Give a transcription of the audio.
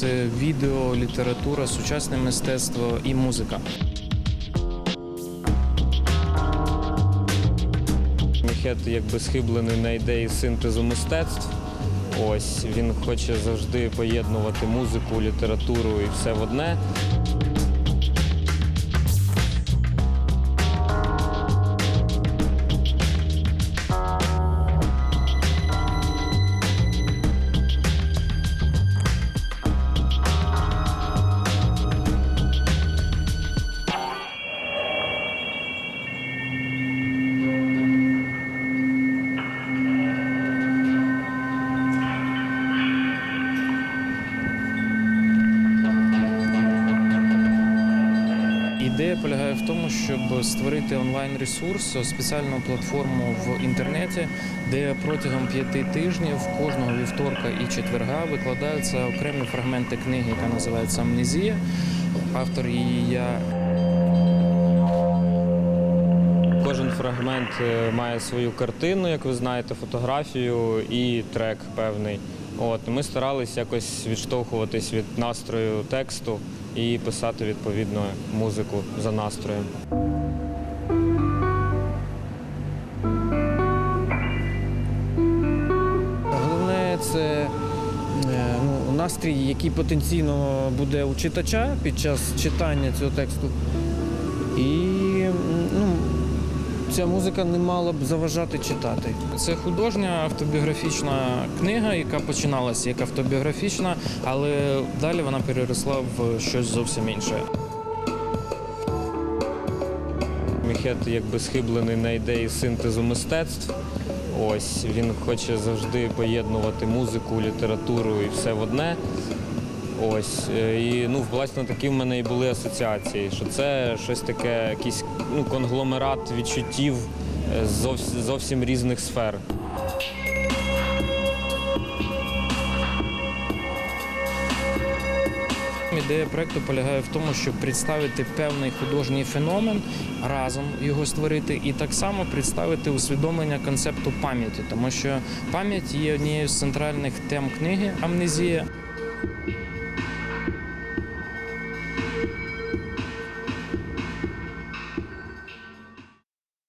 це відео, література, сучасне мистецтво і музика. Міхет якби схиблений на ідеї синтезу мистецтв. Ось він хоче завжди поєднувати музику, літературу і все в одне. Ідея полягає в тому, щоб створити онлайн-ресурс, спеціальну платформу в інтернеті, де протягом п'яти тижнів кожного вівторка і четверга викладаються окремі фрагменти книги, яка називається Амнезія. Автор її я Кожен фрагмент е, має свою картину, як ви знаєте, фотографію і трек певний. От ми старались якось відштовхуватись від настрою тексту і писати відповідно музику за настроєм. Головне це е, ну, настрій, який потенційно буде у читача під час читання цього тексту. І ну, ця музика не мала б заважати читати. Це художня автобіографічна книга, яка починалася як автобіографічна, але далі вона переросла в щось зовсім інше. Міхет якби схиблений на ідеї синтезу мистецтв. Ось він хоче завжди поєднувати музику, літературу і все в одне. Ось е, і ну власне такі в мене і були асоціації, що це щось таке, якийсь ну, конгломерат відчуттів е, з зовс- зовсім різних сфер. Ідея проекту полягає в тому, щоб представити певний художній феномен, разом його створити, і так само представити усвідомлення концепту пам'яті, тому що пам'ять є однією з центральних тем книги Амнезія.